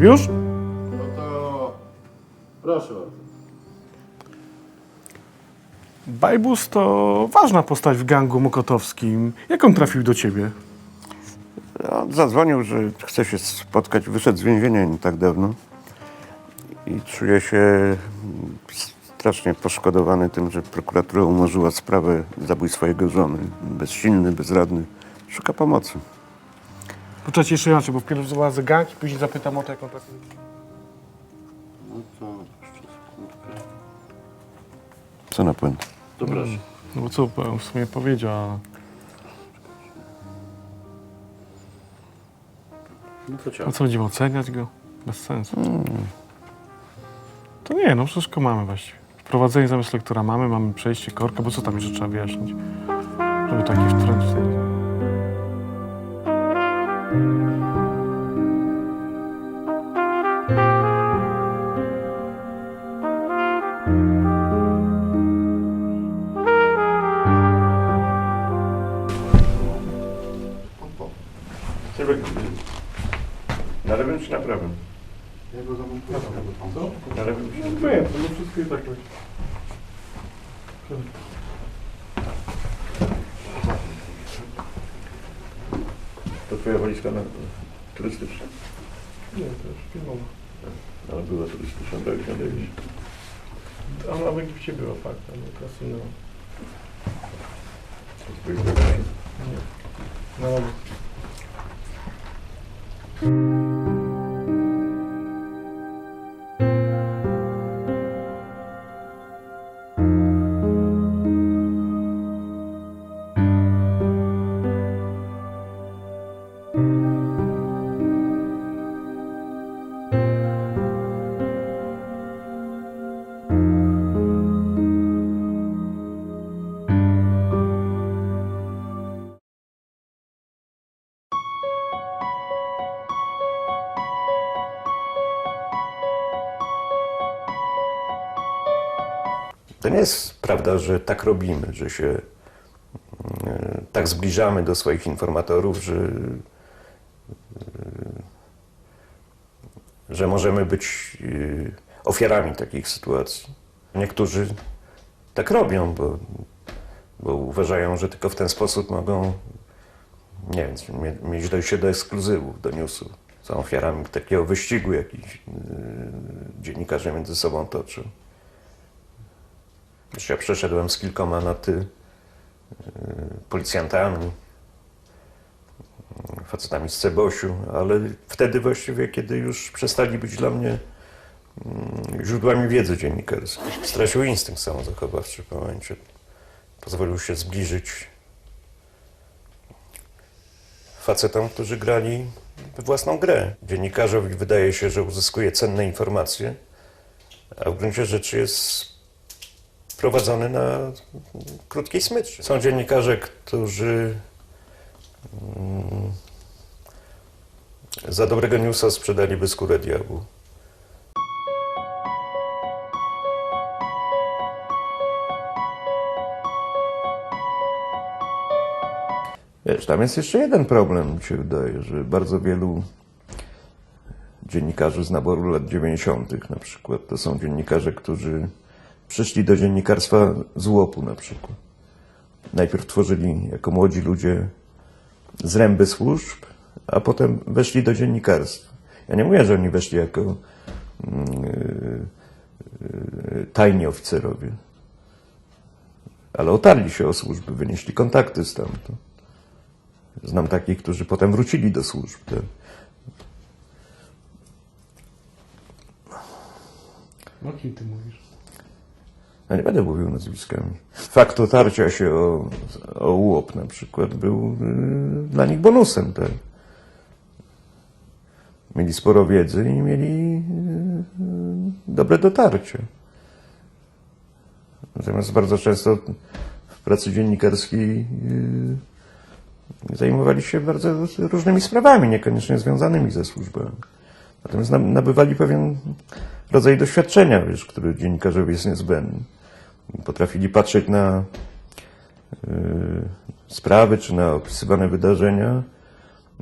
Już? No to proszę bardzo. Bajbus to ważna postać w gangu mokotowskim. Jak on trafił do ciebie? On zadzwonił, że chce się spotkać, wyszedł z więzienia nie tak dawno i czuje się strasznie poszkodowany tym, że prokuratura umorzyła sprawę zabójstwa jego żony. Bezsilny, bezradny. Szuka pomocy. Poczekajcie jeszcze inaczej, bo wpierw zobaczę gang i później zapytam o to, jak on trafił. No to jeszcze sekundkę. Co na puentę? To proszę. No bo co pan w sumie powiedział? a- No to A co będziemy oceniać go? Bez sensu. To nie, no wszystko mamy właściwie. Wprowadzenie zamiast lektura mamy, mamy przejście korka, bo co tam jeszcze trzeba wyjaśnić? Żeby taki wtręt Na lewym czy na prawym? Ja go zamontuję. Na lewym czy No wiem, to wszystko i tak. Walizka na, turystyczna? Nie, już filmowo. Ale była turystyczna, tak jak nadejść. Ona w Egipcie była fakt, ale inna. Nie. No, To nie jest prawda, że tak robimy, że się e, tak zbliżamy do swoich informatorów, że, e, że możemy być e, ofiarami takich sytuacji. Niektórzy tak robią, bo, bo uważają, że tylko w ten sposób mogą nie wiem, mie- mieć dojście do ekskluzywów, do newsów. Są ofiarami takiego wyścigu, jaki e, dziennikarze między sobą toczą. Wiesz, ja przeszedłem z kilkoma na ty yy, policjantami, yy, facetami z Cebosiu, ale wtedy właściwie, kiedy już przestali być dla mnie yy, źródłami wiedzy dziennikarskiej. Stracił instynkt samozachowawczy w momencie. Pozwolił się zbliżyć facetom, którzy grali własną grę. Dziennikarzowi wydaje się, że uzyskuje cenne informacje, a w gruncie rzeczy jest prowadzony na krótkiej smyczy. Są dziennikarze, którzy mm, za dobrego newsa sprzedaliby skórę diabłu. Wiesz, tam jest jeszcze jeden problem, mi się wydaje, że bardzo wielu dziennikarzy z naboru lat 90. na przykład, to są dziennikarze, którzy przyszli do dziennikarstwa z łopu na przykład. Najpierw tworzyli jako młodzi ludzie zręby służb, a potem weszli do dziennikarstwa. Ja nie mówię, że oni weszli jako mm, yy, yy, tajni oficerowie, ale otarli się o służby, wynieśli kontakty stamtąd. Znam takich, którzy potem wrócili do służb. No kim ty mówisz? Ja nie będę mówił nazwiskami. Fakt otarcia się o, o na przykład był y, dla nich bonusem. Tak? Mieli sporo wiedzy i mieli y, y, dobre dotarcie. Natomiast bardzo często w pracy dziennikarskiej y, zajmowali się bardzo różnymi sprawami, niekoniecznie związanymi ze służbami. Natomiast nab- nabywali pewien rodzaj doświadczenia, wiesz, który dziennikarzowi jest niezbędny. Potrafili patrzeć na y, sprawy czy na opisywane wydarzenia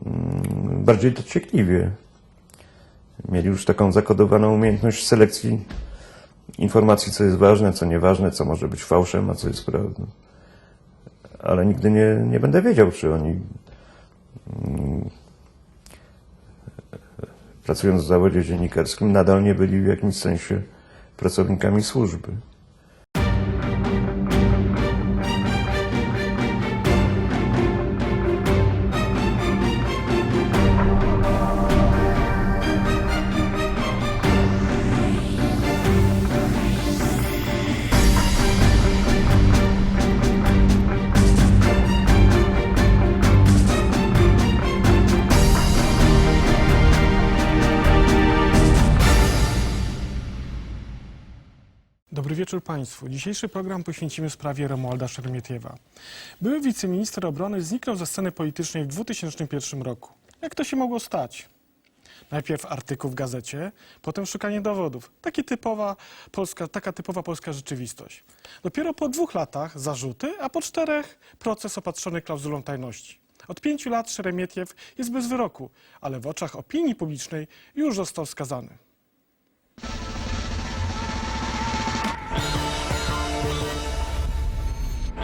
mm, bardziej dociekliwie. Mieli już taką zakodowaną umiejętność selekcji informacji, co jest ważne, co nieważne, co może być fałszem, a co jest prawdą. Ale nigdy nie, nie będę wiedział, czy oni mm, pracując w zawodzie dziennikarskim nadal nie byli w jakimś sensie pracownikami służby. Wieczór Państwu. Dzisiejszy program poświęcimy sprawie Romualda Szermietiewa. Były wiceminister obrony zniknął ze sceny politycznej w 2001 roku. Jak to się mogło stać? Najpierw artykuł w gazecie, potem szukanie dowodów. Taki typowa polska, taka typowa polska rzeczywistość. Dopiero po dwóch latach zarzuty, a po czterech proces opatrzony klauzulą tajności. Od pięciu lat Szeremietiew jest bez wyroku, ale w oczach opinii publicznej już został skazany.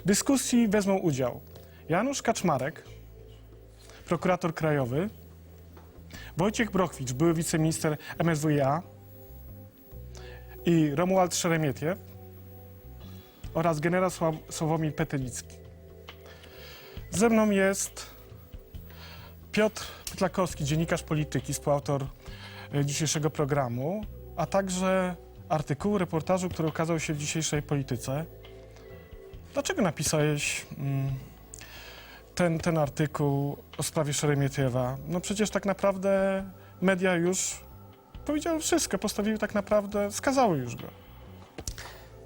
W dyskusji wezmą udział Janusz Kaczmarek, prokurator krajowy, Wojciech Brochwicz, były wiceminister MSWiA i Romuald Szeremietiew oraz generał Sław- Sławomir Petelicki. Ze mną jest Piotr Pytlakowski, dziennikarz polityki, współautor e, dzisiejszego programu, a także artykułu, reportażu, który ukazał się w dzisiejszej polityce. Dlaczego napisałeś mm, ten, ten artykuł o sprawie Szeremietiewa? No przecież tak naprawdę media już powiedziały wszystko, postawiły tak naprawdę, skazały już go.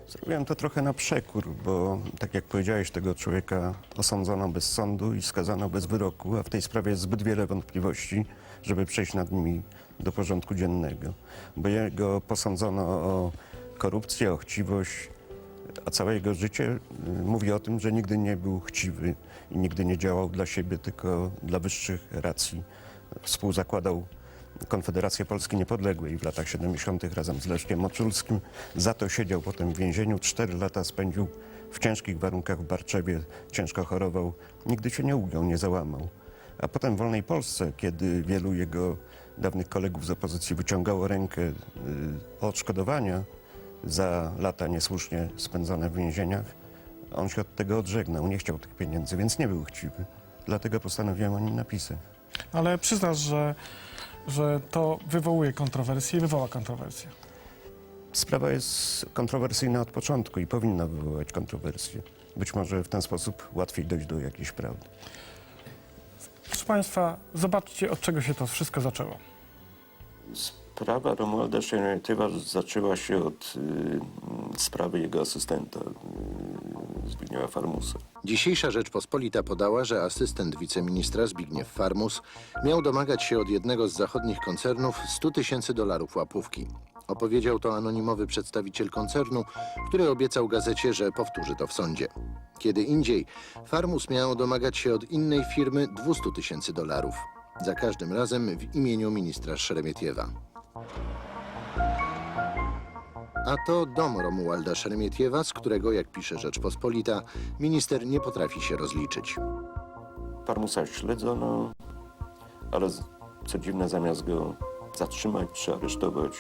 Zrobiłem to trochę na przekór, bo tak jak powiedziałeś, tego człowieka osądzono bez sądu i skazano bez wyroku, a w tej sprawie jest zbyt wiele wątpliwości, żeby przejść nad nimi do porządku dziennego. Bo jego posądzono o korupcję, o chciwość, a całe jego życie mówi o tym, że nigdy nie był chciwy i nigdy nie działał dla siebie, tylko dla wyższych racji. Współzakładał Konfederację Polski Niepodległej w latach 70. razem z Leszkiem Moczulskim. Za to siedział potem w więzieniu. Cztery lata spędził w ciężkich warunkach w Barczewie. Ciężko chorował. Nigdy się nie ugiął, nie załamał. A potem w Wolnej Polsce, kiedy wielu jego dawnych kolegów z opozycji wyciągało rękę y, o odszkodowania za lata niesłusznie spędzone w więzieniach, on się od tego odżegnał. Nie chciał tych pieniędzy, więc nie był chciwy. Dlatego postanowiłem o nim napisać. Ale przyznasz, że, że to wywołuje kontrowersje i wywoła kontrowersje. Sprawa jest kontrowersyjna od początku i powinna wywołać kontrowersje. Być może w ten sposób łatwiej dojść do jakiejś prawdy. Proszę Państwa, zobaczcie, od czego się to wszystko zaczęło. Sprawa Romualda Szeremietywa zaczęła się od y, sprawy jego asystenta y, Zbigniewa Farmusa. Dzisiejsza Rzeczpospolita podała, że asystent wiceministra Zbigniew Farmus miał domagać się od jednego z zachodnich koncernów 100 tysięcy dolarów łapówki. Opowiedział to anonimowy przedstawiciel koncernu, który obiecał gazecie, że powtórzy to w sądzie. Kiedy indziej Farmus miał domagać się od innej firmy 200 tysięcy dolarów. Za każdym razem w imieniu ministra Szeremietiewa. A to dom Romualda Szeremietiewa, z którego, jak pisze Rzeczpospolita, minister nie potrafi się rozliczyć. Farmusa śledzono, ale co dziwne, zamiast go zatrzymać czy aresztować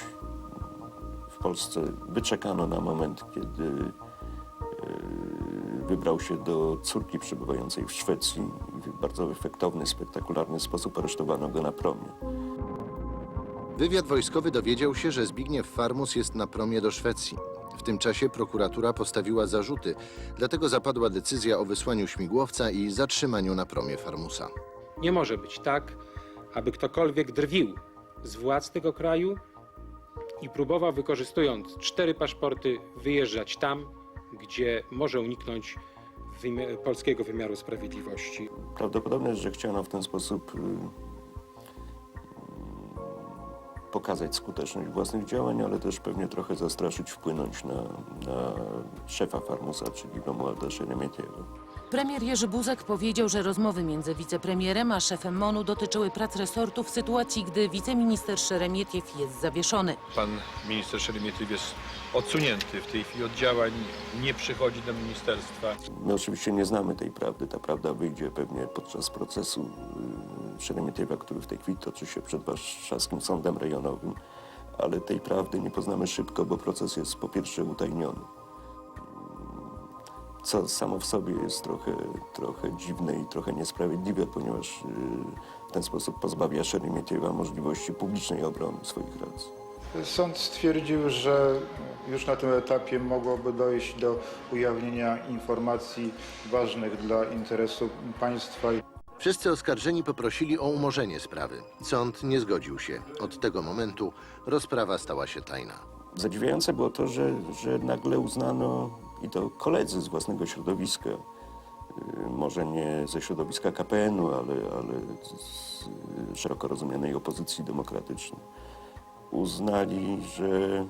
w Polsce, wyczekano na moment, kiedy y, wybrał się do córki przebywającej w Szwecji w bardzo efektowny, spektakularny sposób aresztowano go na promie. Wywiad wojskowy dowiedział się, że Zbigniew Farmus jest na promie do Szwecji. W tym czasie prokuratura postawiła zarzuty, dlatego zapadła decyzja o wysłaniu śmigłowca i zatrzymaniu na promie Farmusa. Nie może być tak, aby ktokolwiek drwił z władz tego kraju i próbował, wykorzystując cztery paszporty, wyjeżdżać tam, gdzie może uniknąć wymi- polskiego wymiaru sprawiedliwości. Prawdopodobne jest, że chciano w ten sposób y, pokazać skuteczność własnych działań, ale też pewnie trochę zastraszyć, wpłynąć na, na szefa Farmusa, czyli Romualda Szeremietiewa. Premier Jerzy Buzek powiedział, że rozmowy między wicepremierem a szefem MONU dotyczyły prac resortu w sytuacji, gdy wiceminister Szeremietiew jest zawieszony. Pan minister Szeremietiew jest odsunięty w tej chwili od działań, nie przychodzi do ministerstwa. My oczywiście nie znamy tej prawdy. Ta prawda wyjdzie pewnie podczas procesu Szeremietiewa, który w tej chwili toczy się przed Warszawskim Sądem Rejonowym. Ale tej prawdy nie poznamy szybko, bo proces jest po pierwsze utajniony. Co samo w sobie jest trochę, trochę dziwne i trochę niesprawiedliwe, ponieważ y, w ten sposób pozbawia Szeremietiewa możliwości publicznej obrony swoich racji. Sąd stwierdził, że już na tym etapie mogłoby dojść do ujawnienia informacji ważnych dla interesu państwa. Wszyscy oskarżeni poprosili o umorzenie sprawy. Sąd nie zgodził się. Od tego momentu rozprawa stała się tajna. Zadziwiające było to, że, że nagle uznano, i to koledzy z własnego środowiska, y, może nie ze środowiska KPN-u, ale, ale z szeroko rozumianej opozycji demokratycznej, uznali, że mm,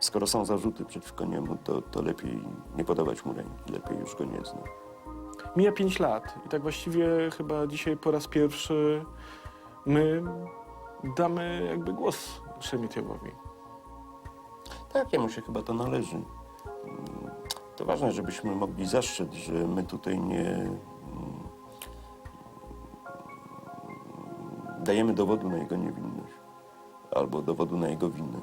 skoro są zarzuty przeciwko niemu, to, to lepiej nie podawać mu ręki, lepiej już go nie znać. Mija 5 lat i tak właściwie chyba dzisiaj po raz pierwszy my damy jakby głos Szeremietiewowi. Tak, jemu się chyba to należy. Mm, To ważne, żebyśmy mogli zastrzec, że my tutaj nie mm, dajemy dowodu na jego niewinność albo dowodu na jego winę.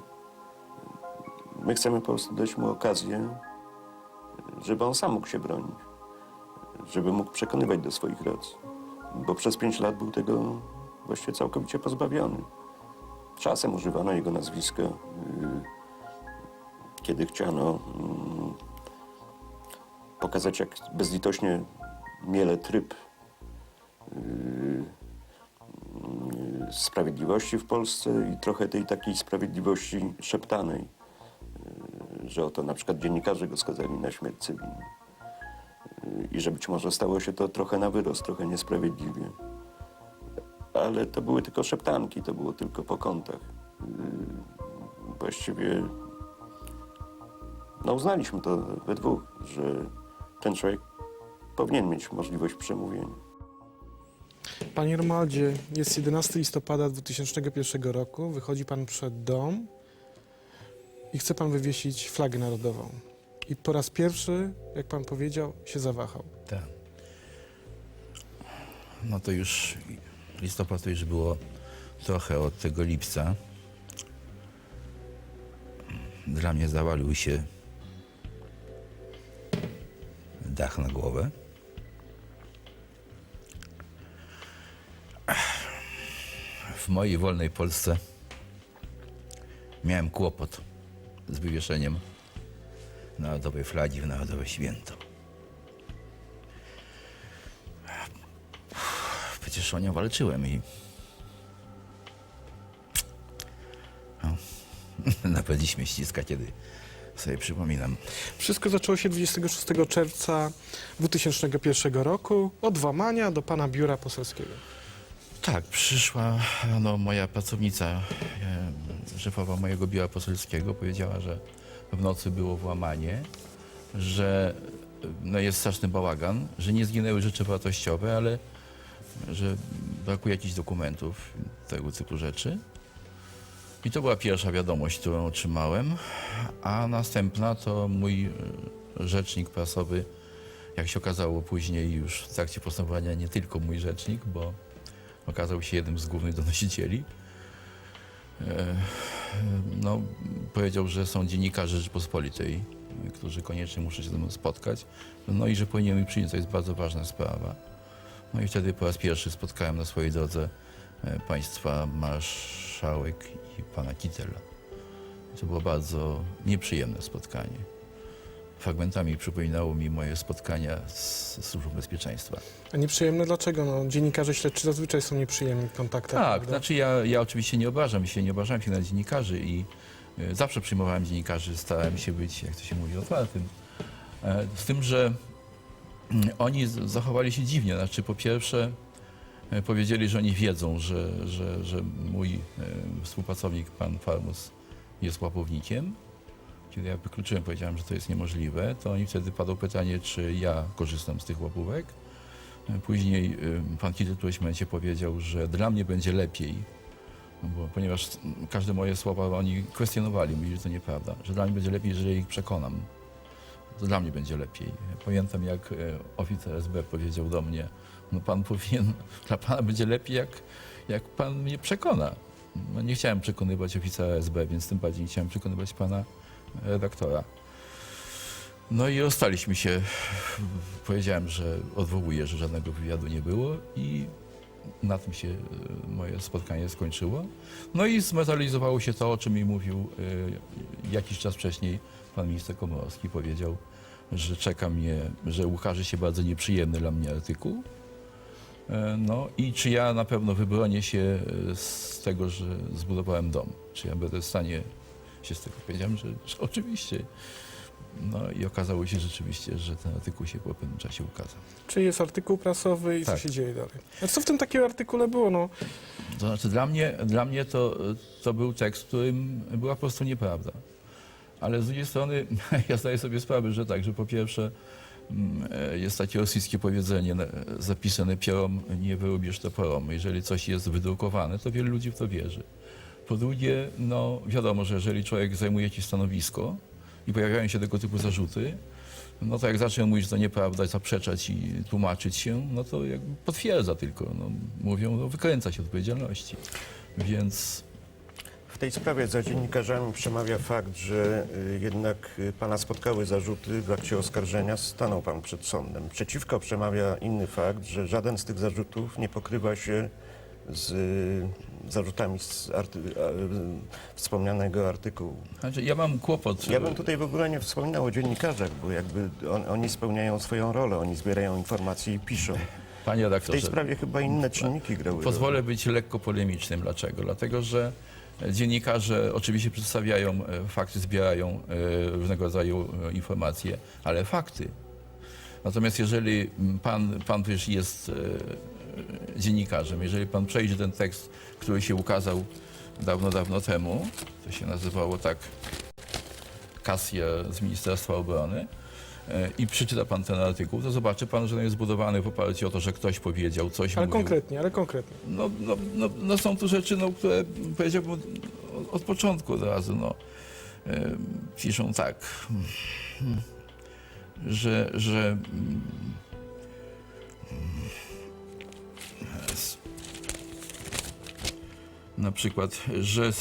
My chcemy po prostu dać mu okazję, żeby on sam mógł się bronić, żeby mógł przekonywać do swoich racji, bo przez pięć lat był tego właściwie całkowicie pozbawiony. Czasem używano jego nazwiska. y, kiedy chciano mm, pokazać, jak bezlitośnie miele tryb yy, yy, sprawiedliwości w Polsce i trochę tej takiej sprawiedliwości szeptanej, że oto na przykład dziennikarze go skazali na śmierć cywilną i że być może stało się to trochę na wyrost, trochę niesprawiedliwie. Ale to były tylko szeptanki, to było tylko po kątach. Yy, Właściwie no uznaliśmy to we dwóch, że ten człowiek powinien mieć możliwość przemówienia. Panie Romualdzie, jest 11 listopada 2001 roku, wychodzi pan przed dom i chce pan wywiesić flagę narodową. I po raz pierwszy, jak pan powiedział, się zawahał. Tak. No to już listopad to już było trochę od tego lipca. Dla mnie zawalił się dach na głowę. W mojej wolnej Polsce miałem kłopot z wywieszeniem narodowej flagi w Narodowe Święto. Przecież o nią walczyłem i. No, nawet dziś mnie ściska, kiedy sobie przypominam. Wszystko zaczęło się 26 czerwca 2001 roku od włamania do pana biura poselskiego. Tak, przyszła no, moja pracownica, e, szefowa mojego biura poselskiego, powiedziała, że w nocy było włamanie, że e, no, jest straszny bałagan, że nie zginęły rzeczy wartościowe, ale że brakuje jakichś dokumentów, tego typu rzeczy. I to była pierwsza wiadomość, którą otrzymałem, a następna to mój e, rzecznik prasowy, jak się okazało później już w trakcie postępowania, nie tylko mój rzecznik, bo okazał się jednym z głównych donosicieli. No, powiedział, że są dziennikarze Rzeczypospolitej, którzy koniecznie muszą się ze mną spotkać. No i że powinien mi przyjąć, to jest bardzo ważna sprawa. No i wtedy po raz pierwszy spotkałem na swojej drodze e, państwa marszałek i pana Kittela. To było bardzo nieprzyjemne spotkanie. Fragmentami przypominało mi moje spotkania z Służbą Bezpieczeństwa. A nieprzyjemne dlaczego? No, dziennikarze śledczy zazwyczaj są nieprzyjemni w kontaktach. Tak, prawda? znaczy ja, ja oczywiście nie obrażam się, nie obrażałem się na dziennikarzy i e, zawsze przyjmowałem dziennikarzy, starałem się być, jak to się mówi, otwartym. E, Z tym, że mm, oni z- zachowali się dziwnie. Znaczy, po pierwsze, e, powiedzieli, że oni wiedzą, że, że, że mój e, współpracownik, pan Farmus, jest łapownikiem. Kiedy ja wykluczyłem, powiedziałem, że to jest niemożliwe, to oni wtedy padło pytanie, czy ja korzystam z tych łapówek. Później pan Kittel w którymś momencie powiedział, że dla mnie będzie lepiej, no bo, ponieważ każde moje słowa oni kwestionowali, mówili, że to nieprawda, że dla mnie będzie lepiej, jeżeli ich przekonam. To dla mnie będzie lepiej. Pamiętam, jak e, oficer SB powiedział do mnie, no pan powinien, dla pana będzie lepiej, jak, jak pan mnie przekona. No nie chciałem przekonywać oficera SB, więc tym bardziej nie chciałem przekonywać pana redaktora. No i rozstaliśmy się. Powiedziałem, że odwołuję, że żadnego wywiadu nie było i na tym się e, moje spotkanie skończyło. No i zmaterializowało się to, o czym mi mówił e, jakiś czas wcześniej pan minister Komorowski. Powiedział, że czeka mnie, że ukaże się bardzo nieprzyjemny dla mnie artykuł. E, No i czy ja na pewno wybronię się z tego, że zbudowałem dom? Czy ja będę w stanie się z tego... Powiedziałem, że, że oczywiście. No i okazało się rzeczywiście, że ten artykuł się po pewnym czasie ukazał. Czy jest artykuł prasowy i co Tak. się dzieje dalej? A co w tym takim artykule było? No, To znaczy dla mnie, dla mnie to, to był tekst, w którym była po prostu nieprawda. Ale z drugiej strony ja zdaję sobie sprawę, że tak, że po pierwsze mm, e, jest takie rosyjskie powiedzenie zapisane pierom, nie wyrobisz to porom. Jeżeli coś jest wydrukowane, to wielu ludzi w to wierzy. Po drugie, no wiadomo, że jeżeli człowiek zajmuje jakieś stanowisko i pojawiają się tego typu zarzuty, no to jak zacznie mówić, że to nieprawda, zaprzeczać i tłumaczyć się, no to jakby potwierdza tylko. No, mówią, no, wykręca się odpowiedzialności. Więc W tej sprawie za dziennikarzami przemawia fakt, że y, jednak y, pana spotkały zarzuty w akcie oskarżenia, stanął pan przed sądem. Przeciwko przemawia inny fakt, że żaden z tych zarzutów nie pokrywa się z y, zarzutami z arty, y, wspomnianego artykułu. znaczy, ja mam kłopot. Ja bym tutaj w ogóle nie wspominał o dziennikarzach, bo jakby on, oni spełniają swoją rolę, oni zbierają informacje i piszą. Panie W tej redaktorze, sprawie chyba inne czynniki grały. pozwolę być lekko polemicznym. Dlaczego? Dlatego, że dziennikarze oczywiście przedstawiają e, fakty, zbierają e, różnego rodzaju e, informacje, ale fakty. Natomiast jeżeli pan, pan też jest dziennikarzem, jeżeli pan przejdzie ten tekst, który się ukazał dawno, dawno temu, to się nazywało tak Kasia z Ministerstwa Obrony, e, i przeczyta pan ten artykuł, to zobaczy pan, że on jest zbudowany w oparciu o to, że ktoś powiedział, coś ale mówił. konkretnie, ale konkretnie. No, no, no, no są tu rzeczy, no, które powiedziałbym od, od początku od razu, no. E, piszą tak, hmm, że, że na przykład, że y,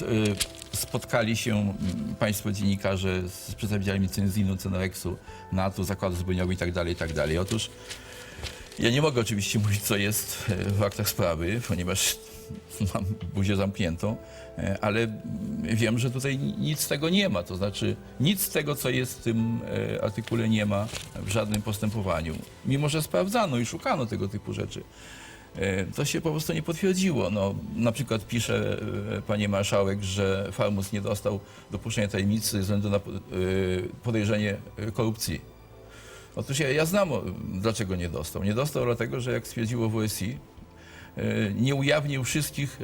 spotkali się państwo dziennikarze z przedstawicielami Cenzinu, Cenereksu, NATO, Zakładu Zbrojeniowego i tak dalej, i tak. Otóż ja nie mogę oczywiście mówić, co jest e, w aktach sprawy, ponieważ mam buzię zamkniętą, e, ale wiem, że tutaj nic z tego nie ma. To znaczy, nic z tego, co jest w tym e, artykule, nie ma w żadnym postępowaniu. Mimo, że sprawdzano i szukano tego typu rzeczy. E, To się po prostu nie potwierdziło. No, na przykład pisze e, panie marszałek, że Farmus nie dostał dopuszczenia tajemnicy ze względu na e, podejrzenie korupcji. Otóż ja, ja znam, dlaczego nie dostał. Nie dostał dlatego, że jak stwierdziło WSI, nie ujawnił wszystkich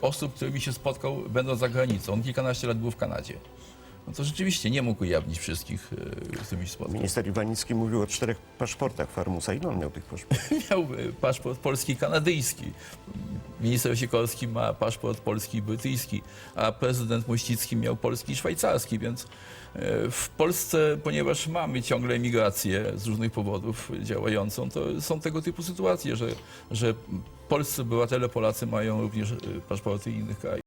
osób, z którymi się spotkał, będąc za granicą. On kilkanaście lat był w Kanadzie. No to rzeczywiście nie mógł ujawnić wszystkich, e, z którymi się spotkał. Minister Iwanicki mówił o czterech paszportach Farmusa. Ile on miał tych paszportów? Miał e, paszport polski i kanadyjski. Minister Sikorski ma paszport polski i brytyjski, a prezydent Mościcki miał polski i szwajcarski, więc e, w Polsce, ponieważ mamy ciągle emigrację z różnych powodów działającą, to są tego typu sytuacje, że, że polscy obywatele Polacy mają również paszporty innych krajów.